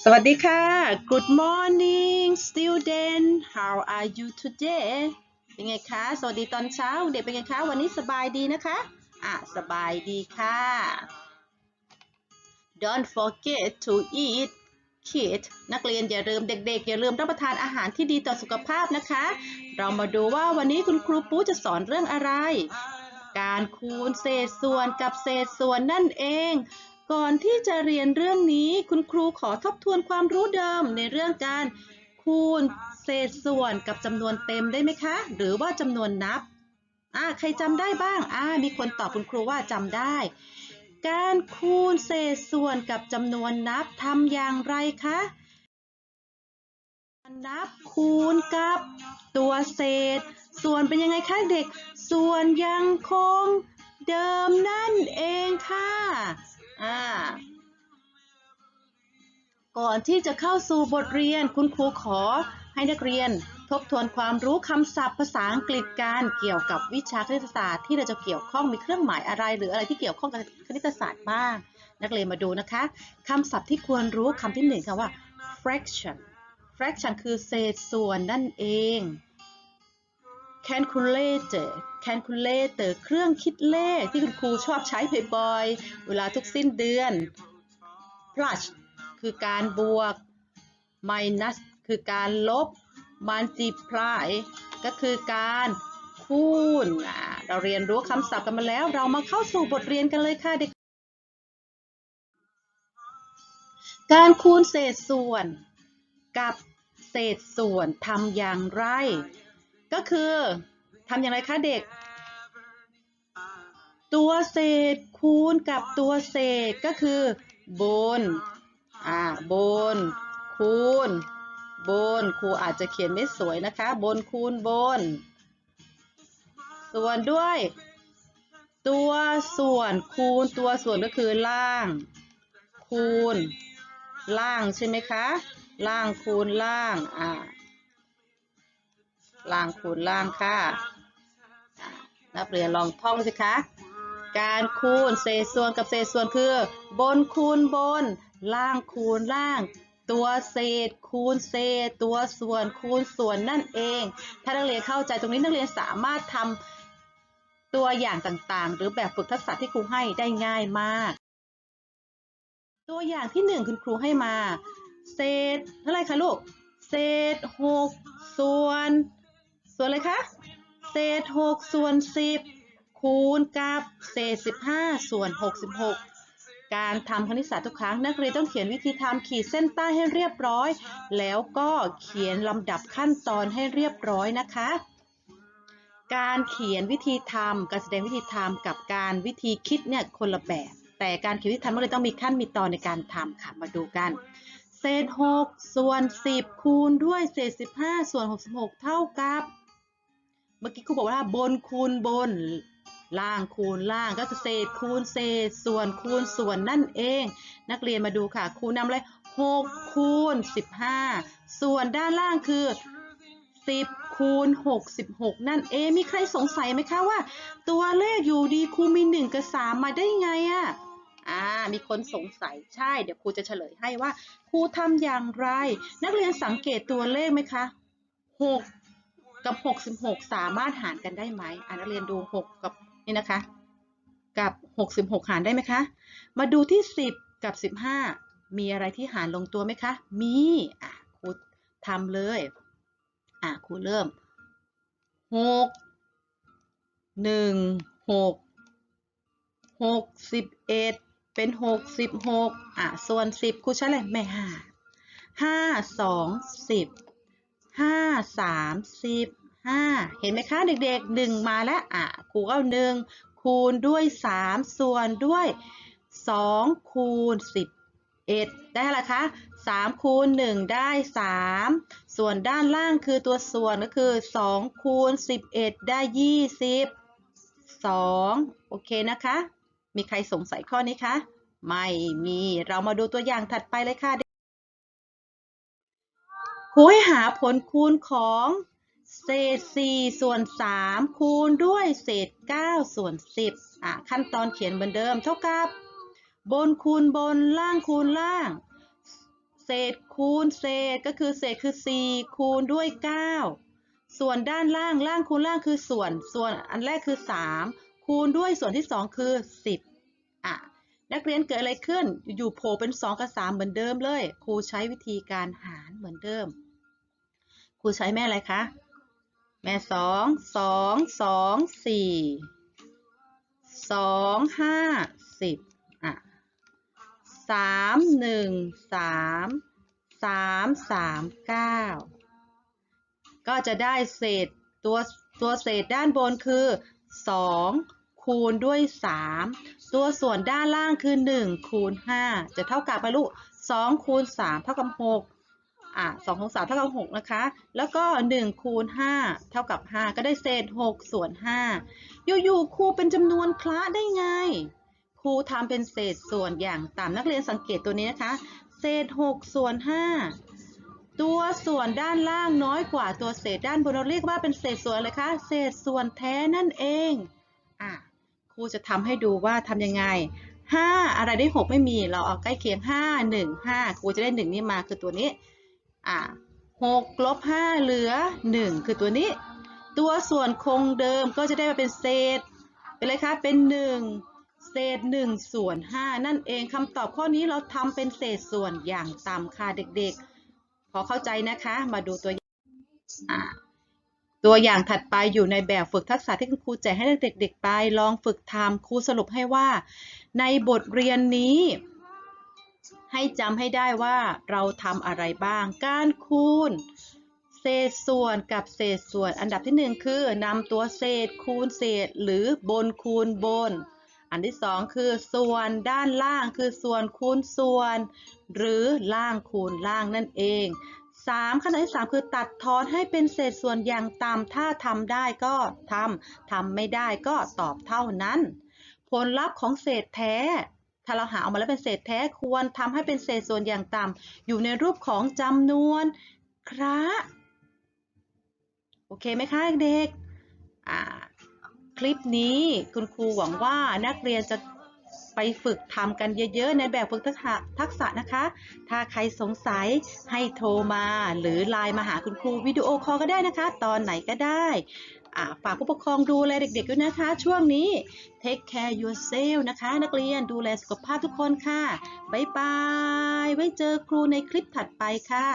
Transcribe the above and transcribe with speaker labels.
Speaker 1: สวัสดีค่ะ Good morning student how are you today เป็นไงคะ สวัสดีตอนเช้า เด็กเป็นไงคะ วันนี้สบายดีนะคะ อะ สบายดีค่ะ Don't forget to eat kid นักเรียนอย่าลืมเด็กๆ อย่าลืมรับประทานอาหารที่ดีต่อสุขภาพนะคะ เรามาดูว่าวันนี้คุณครูปูจะสอนเรื่องอะไร การคูณเศษส่วนกับเศษส่วนนั่นเอง ก่อนที่จะเรียนเรื่องนี้ คุณครูขอทบทวนความรู้เดิมในเรื่องการคูณเศษส่วนกับจำนวนเต็มได้ไหมคะ หรือว่าจำนวนนับอ่าใครจำได้บ้างอ่ามีคนตอบคุณครูว่าจำได้ การคูณเศษส่วนกับจำนวนนับทำอย่างไรคะนับคูณกับตัวเศษ ส่วนเป็นยังไงคะเด็ก ส่วนยังคงเดิมนั่นเองค่ะ อ่า ก่อนที่จะเข้าสู่บทเรียนคุณครูขอให้นักเรียนทบทวนความรู้คำศัพท์ภาษาอังกฤษการเกี่ยวกับวิชาคณิตศาสตร์ที่เราจะเกี่ยวข้องมีเครื่องหมายอะไร หรืออะไรที่เกี่ยวข้องกับคณิตศาสตร์บ้าง นักเรียนมาดูนะคะคำศัพท์ที่ควรรู้คำที่หนึ่งค่ะว่า fraction fraction คือเศษส่วนนั่นเอง calculator calculator เครื่องคิดเลขที่คุณครูชอบใช้บ่อยๆ เวลาทุกสิ้นเดือน plus คือการบวก minus คือการลบ multiply ก็คือการคูณ เราเรียนรู้คำศัพท์กันมาแล้ว เรามาเข้าสู่บทเรียนกันเลยค่ะเด็ก การคูณเศษส่วนกับเศษส่วนทำอย่างไร ก็คือทำอย่างไรคะเด็ก ตัวเศษคูณกับตัวเศษก็คือบนอ่าบน คูณ บนครูอาจจะเขียนไม่สวยนะคะ บนคูณบน ส่วนด้วย ตัวส่วนคูณตัวส่วนก็คือล่าง คูณ ล่างใช่ไหมคะ ล่างคูณล่างอ่า ล่างคูณล่างค่ะอ่านักเรียนลองท่องสิคะ การคูณเศษส่วนกับเศษส่วนคือ บนคูณบน ล่างคูณล่าง ตัวเศษคูณเศษ ตัวส่วนคูณส่วนนั่นเอง ถ้านักเรียนเข้าใจตรงนี้นักเรียนสามารถทำตัวอย่างต่างๆ หรือแบบฝึกทักษะที่ครูให้ได้ง่ายมาก ตัวอย่างที่หนึ่งคุณครูให้มา เศษเท่าไรคะลูก เศษหกส่วน ส่วนอะไรคะเศษหกส่วนสิบคูณกับเศษสิบห้าส่วนหกสิบหกการทำคณิตศาสตร์ทุกครั้งนักเรียนต้องเขียนวิธีทำขีดเส้นใต้ให้เรียบร้อย แล้วก็เขียนลำดับขั้นตอนให้เรียบร้อยนะคะ การเขียนวิธีทำการแสดงวิธีทำกับการวิธีคิดเนี่ยคนละแบบ แต่การเขียนวิธีทำก็เลยต้องมีขั้นมีตอนในการทำค่ะมาดูกันเศษ6ส่วน10คูณด้วยเศษ15ส่วน66เท่ากับ เมื่อกี้ครูบอกว่าบนคูณบน ล่างคูณล่างก็คือเศษคูณเศษ ส่วนคูณส่วนนั่นเอง นักเรียนมาดูค่ะ ครูนำเลย6คูณ15ส่วนด้านล่างคือ10คูณ66นั่นเองมีใครสงสัยไหมคะว่า ตัวเลขอยู่ดีครูมี1กับ3มาได้ไงอะอ่า มีคนสงสัยใช่ เดี๋ยวครูจะเฉลยให้ว่าครูทำอย่างไร นักเรียนสังเกตตัวเลขไหมคะ6กั กับ 66 สามารถหารกันได้ไหมอ่านักเรียนดู 6 กับนี่นะคะ กับ 66 หารได้ไหมคะ มาดูที่ 10 กับ 15 มีอะไรที่หารลงตัวไหมคะ มีอะครูทำเลยอะครูเริ่ม 6 1 6 61 เป็น 66 อะ ส่วน 10 ครูใช้อะไรแม่หาห้าสองสิบ ห้าสามสิบห้าเห็นไหมคะ เด็กๆหนึ่งมาแล้วอะครูก็หนึ่งคูณด้วยสามส่วนด้วยสองคูณสิบเอ็ดได้ละคะสามคูณหนึ่งได้สามส่วนด้านล่างคือตัวส่วนก็คือสองคูณสิบเอ็ดได้ยี่สิบสองโอเคนะคะ มีใครสงสัยข้อนี้คะ ไม่มี เรามาดูตัวอย่างถัดไปเลยค่ะ ครูให้หาผลคูณของเศษ 4 ส่วน 3 คูณด้วยเศษ 9 ส่วน 10 อะ ขั้นตอนเขียนเหมือนเดิม เท่ากับ บนคูณบน ล่างคูณล่าง เศษคูณเศษก็คือเศษคือ 4 คูณด้วย 9 ส่วนด้านล่าง ล่างคูณล่างคือส่วน ส่วนอันแรกคือ 3 คูณด้วยส่วนที่ 2 คือ 10 อะ นักเรียนเกิดอะไรขึ้น อยู่โผล่เป็น 2 กับ 3 เหมือนเดิมเลย ครูใช้วิธีการหารเหมือนเดิม ครูใช้แม่อะไรคะ แม่สองสองสองสี่สองห้าสิบอะสามหนึ่งสามสามสามเก้าก็จะได้เศษตัวตัวเศษด้านบนคือสองคูณด้วยสามตัวส่วนด้านล่างคือหนึ่งคูณห้าจะเท่ากับไปลูกสองคูณสามเท่ากับหก อะสองคูณสามเท่ากับหกนะคะ แล้วก็หนึ่งคูณห้าเท่ากับห้าก็ได้เศษหกส่วนห้าอยู่ๆครูเป็นจำนวนคละได้ไง ครูทำเป็นเศษส่วนอย่างต่ำนักเรียนสังเกตตัวนี้นะคะ เศษหกส่วนห้าตัวส่วนด้านล่างน้อยกว่าตัวเศษด้านบนเราเรียกว่าเป็นเศษส่วนอะไรคะเศษส่วนแท้นั่นเองอะครูจะทำให้ดูว่าทำยังไงห้าอะไรได้หกไม่มีเราเอาใกล้เคียงห้าหนึ่งห้าครูจะได้หนึ่งนี่มาคือตัวนี้ อะหกลบห้าเหลือหนึ่งคือตัวนี้ ตัวส่วนคงเดิมก็จะได้มาเป็นเศษ เป็นอะไรคะเป็นหนึ่งเศษหนึ่งส่วนห้านั่นเองคำตอบข้อนี้เราทำเป็นเศษส่วนอย่างต่ำค่ะเด็กๆ พอเข้าใจนะคะมาดูตัวอย่างตัวอย่างถัดไปอยู่ในแบบฝึกทักษะที่คุณครูแจกให้เด็กๆไป ลองฝึกทำครูสรุปให้ว่า ในบทเรียนนี้ ให้จำให้ได้ว่าเราทำอะไรบ้าง การคูณ เศษส่วนกับเศษส่วน อันดับที่หนึ่งคือนำตัวเศษคูณเศษ หรือบนคูณบน อันที่สองคือส่วนด้านล่างคือส่วนคูณส่วน หรือล่างคูณล่างนั่นเองสามขั้นตอนที่สามคือตัดทอนให้เป็นเศษส่วนอย่างต่ำถ้าทำได้ก็ทำทำไม่ได้ก็ตอบเท่านั้น ผลลัพธ์ของเศษแท้ ถ้าเราหาออกมาแล้วเป็นเศษแท้ควรทำให้เป็นเศษส่วนอย่างต่ำอยู่ในรูปของจำนวนคระโอเคไหมคะเด็กอ่าคลิปนี้คุณครูหวังว่านักเรียนจะไปฝึกทำกันเยอะๆ ในแบบฝึกทักษะนะคะ ถ้าใครสงสัยให้โทรมา หรือไลน์มาหาคุณครูวิดีโอคอลก็ได้นะคะ ตอนไหนก็ได้ อ่าฝากผู้ปกครองดูแลเด็กๆด้วยนะคะ ช่วงนี้ take care yourself นะคะ นักเรียนดูแลสุขภาพทุกคนค่ะ บ๊ายบาย ไว้เจอครูในคลิปถัดไปค่ะ